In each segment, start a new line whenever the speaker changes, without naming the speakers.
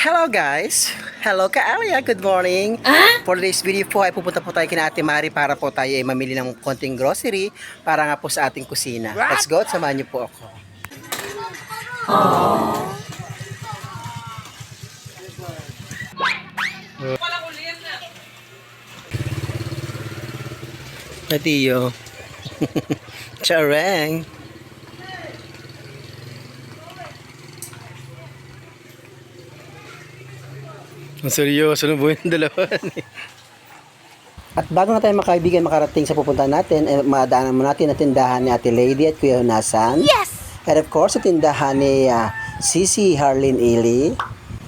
Hello guys! Hello Kaalia! Good morning! For today's video po ay pupunta po tayo kina Ate Mari para po tayo ay mamili ng konting grocery para nga po sa ating kusina. Let's go samahan niyo po ako. Matiyo. Charang. Ang seryoso na buhay ng dalawa. At bago nga tayo makaibigan makarating sa pupuntahan natin, eh, madaanan mo natin ang tindahan ni Ate Lady at Kuya Hunasan.
Yes!
And of course, sa tindahan ni ah, Sisi Harlin Ili.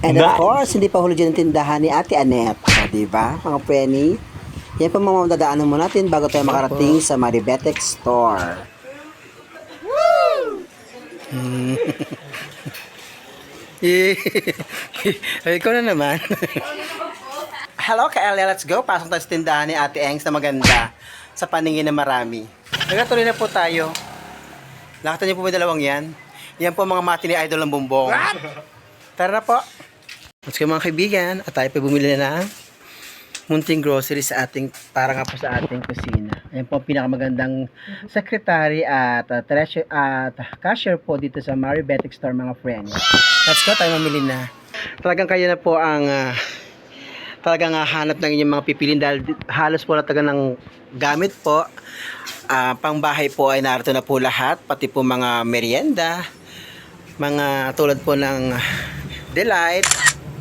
And of
Nice.
course, hindi pa huli dyan ang tindahan ni Ate Annette. O, di ba? Mga penny. Yan po mga madadaanan mo natin bago tayo makarating sa Maribetex Store. Hmm. Eh, Ay, ikaw na naman. Hello, Kaelia. Let's go. Pasok tayo sa tindahan ni Ate Engs na maganda sa paningin na marami. Nagatuloy na po tayo. Nakita niyo po yung dalawang yan? Yan po mga mati ni Idol ng bumbong. Tara na po. Let's go mga kaibigan. At tayo po bumili na ng munting grocery sa ating, para nga po sa ating kusina. Ayan po ang pinakamagandang secretary at uh, treasure at cashier po dito sa Maribetic Store mga friends. Let's go, tayo mamili na. Talagang kayo na po ang ah, talagang uh, hanap ng inyong mga pipilin dahil halos po talaga ng gamit po. Ah, pangbahay po ay narito na po lahat, pati po mga merienda, mga tulad po ng Delight,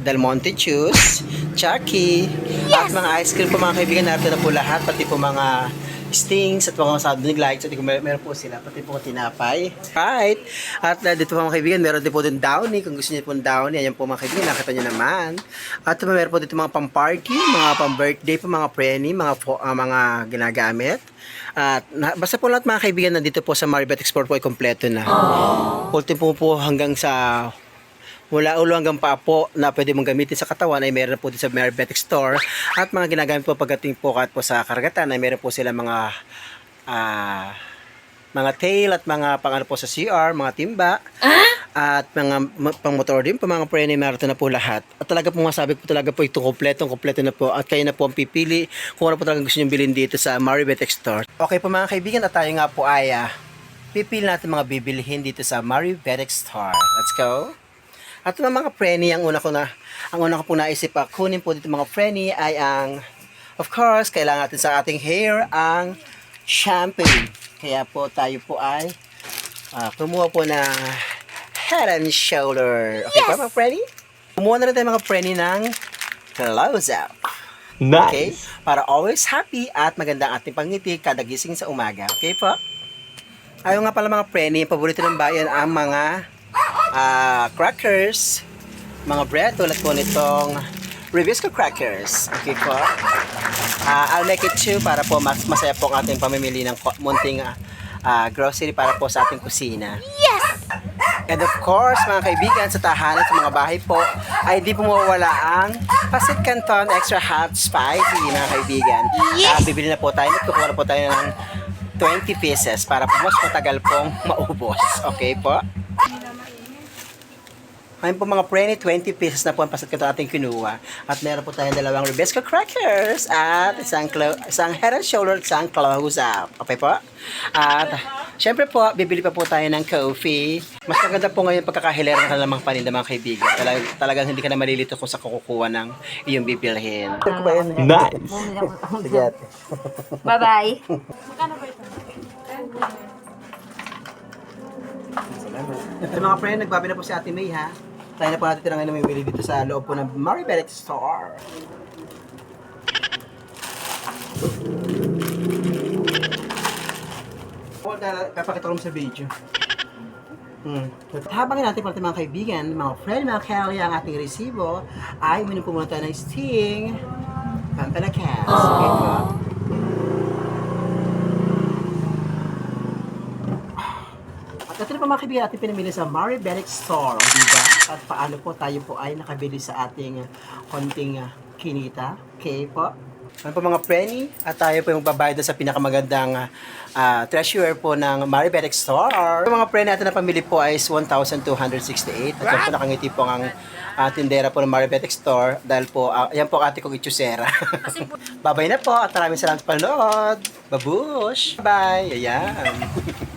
Del Monte Juice, Chucky, at mga ice cream po mga kaibigan, narito na po lahat, pati po mga stings at mga sabog lights at mer- meron po sila, pati po tinapay. Right. At uh, dito po mga kaibigan, meron din po din downy. Kung gusto niyo po ng downy, ayan po mga kaibigan, nakita niyo naman. At uh, meron po dito mga pang-party, mga pang-birthday po, mga preni, mga ah, mga ginagamit. At na, basta po lahat mga kaibigan nandito po sa Maribet Export po ay kompleto na. Ultimo po hanggang sa mula ulo hanggang paa po na pwede mong gamitin sa katawan ay meron po dito sa Merbetic Store. At mga ginagamit po pagdating po kahit po sa karagatan ay meron po sila mga ah, mga tail at mga pang ano po sa CR, mga timba. At mga pang motor din po mga prene meron na po lahat. At talaga po masabi ko talaga po ito kompleto kompleto na po. At kayo na po ang pipili kung ano po talaga gusto nyo bilhin dito sa Maribet Store. Okay po mga kaibigan at tayo nga po ay ah, pipili natin mga bibilihin dito sa Maribet Store. Let's go at mga mga preni, ang una ko na, ang una ko po naisip pa, kunin po dito mga preni ay ang, of course, kailangan natin sa ating hair ang shampoo. Kaya po tayo po ay ah, kumuha po ng head and shoulder. Okay pa mga preni? Kumuha na rin tayo mga preni ng close up. Okay?
Nice.
Para always happy at maganda ang ating pangiti kada gising sa umaga. Okay po? Ayaw nga pala mga preni, paborito ng bayan ang mga ah, crackers, mga bread tulad po nitong Ribisco crackers. Okay po. Ah, I'll make it two para po mas masaya po ang ating pamimili ng munting ah, grocery para po sa ating kusina.
Yes!
And of course, mga kaibigan, sa tahanan, sa mga bahay po, ay di po mawawala ang Pasit Canton Extra Hot Spicy, mga kaibigan.
Yes!
Ah, bibili na po tayo, kukuha na po tayo ng 20 pieces para po mas matagal pong maubos. Okay po? Ngayon po mga preni, 20 pieces na po ang pasit canton ating kinuha. At meron po tayong dalawang Ribesco crackers at isang, isang head and shoulder at isang close up. Okay po? At syempre po, bibili pa po tayo ng coffee. Mas maganda po ngayon pagkakahilera ng mga paninda mga kaibigan. Talag, talagang hindi ka na malilito kung sa kukukuha ng iyong bibilhin. Ba?
Nice.
Sige ate.
Bye-bye.
Ito mga friend, nagbabi na po si Ate May ha. Tayo na po natin tirang namimili dito sa loob po ng Maribel Store. Oh, Kapakita ko sa video. Hmm. Habang natin pala mga kaibigan, mga friend, mga Kelly, ang ating resibo, ay uminom po muna tayo ng Sting Pampalakas. Okay. At ito na po mga kaibigan ating pinamili sa Maribelic Store, o diba? At paano po tayo po ay nakabili sa ating konting ah, kinita. Okay po? Ano po mga preni? At tayo po yung magbabayad sa pinakamagandang ah, treasurer po ng Maribeth Store. Yung mga preni natin na pamili po ay is 1,268. At yan po nakangiti po ang ah, tindera po ng Maribeth Store dahil po, ah, yan po ang ate kong itsusera. Babay na po at maraming salamat sa panonood. Babush! Bye! Ayan!